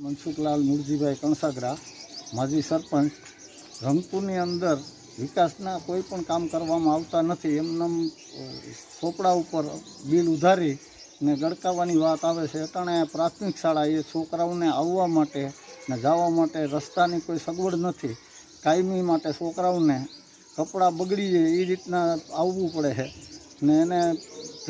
મનસુખલાલ મુરજીભાઈ કણસાગરા, માજી સરપંચ, રંગપુરની અંદર વિકાસના કોઈ પણ કામ કરવામાં આવતા નથી, એમનેમ ચોપડા ઉપર બિલ ઉધારી ને ગડકાવાની વાત આવે છે. અટાણે પ્રાથમિક શાળા એ છોકરાઓને આવવા માટે ને જવા માટે રસ્તાની કોઈ સગવડ નથી. કાયમી માટે છોકરાઓને કપડાં બગડી જાય એ રીતના આવવું પડે છે. ને એને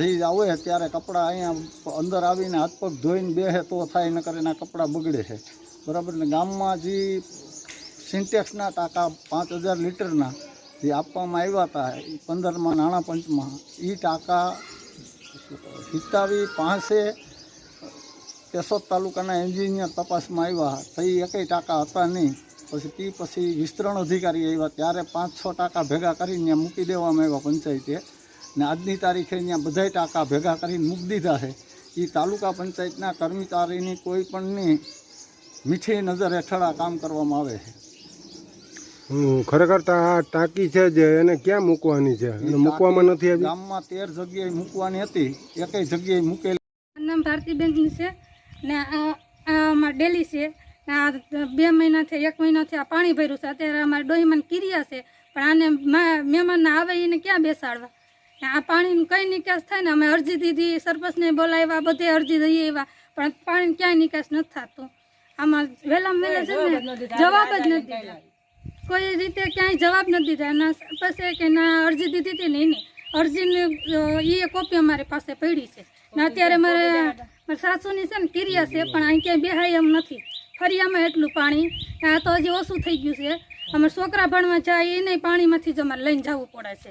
જઈ આવે ત્યારે કપડાં અહીંયા અંદર આવીને હાથ પગ ધોઈને બેસે તો થાય, નકર એના કપડાં બગડે છે. બરાબર? ને ગામમાં જે સિન્ટેક્સના ટાંકા પાંચ હજાર લીટરના જે આપવામાં આવ્યા હતા, એ પંદરમાં નાણાં પંચમાં એ ટાંકા હિતાવી પાસે કેશોદ તાલુકાના એન્જિનિયર તપાસમાં આવ્યા તો એ એકેય ટાંકા હતા નહીં. પછી તે પછી વિસ્તરણ અધિકારી આવ્યા. ત્યારે પાંચ છ ટાંકા ભેગા કરીને મૂકી દેવામાં આવ્યા પંચાયતે. ને આજની તારીખે અહીંયા બધાય ટાંકા ભેગા કરીને મૂકી દીધા છે. એ તાલુકા પંચાયતના કર્મચારીની કોઈ પણની મીઠી નજર હેઠળ આ કામ કરવામાં આવે છે. હમ, ખરેખર તો આ ટાંકી છે જે એને ક્યાં મૂકવાની છે? એને મૂકવામાં નથી આવી? ગામમાં તેર જગ્યાએ મૂકવાની હતી એકેય જગ્યાએ મૂકેલી નામ ભારતી બેંકની છે ને આ આ ડેલી છે. ને આ બે મહિનાથી એક મહિનાથી આ પાણી ભર્યું છે. અત્યારે અમારે ડોહીમાં કિરિયા છે. પણ આને મહેમાનના મહેમાન આવે એને ક્યાં બેસાડવા? આ પાણીનું કઈ નિકાસ થાય ને અમે અરજી દીધી સરપંચને બોલાવ્યા બધે અરજી દઈએ એવા પણ પાણી ક્યાંય નિકાસ નથી થતું. આમાં વહેલા વહેલા છે ને જવાબ જ નથી કોઈ રીતે ક્યાંય જવાબ નથી દીધા. ના સરપંચે કે ના અરજી દીધી હતી ને એની. અરજીની એ કોપી અમારી પાસે પડી છે. ને અત્યારે મારે મારા સાસુની છે ને કિરિયા છે પણ અહીં ક્યાંય બેહાય એમ નથી. ફરિયામાં એટલું પાણી. આ તો હજી ઓછું થઈ ગયું છે. અમારા છોકરા ભણવા જાય એને પાણીમાંથી જ અમારે લઈને જવું પડે છે.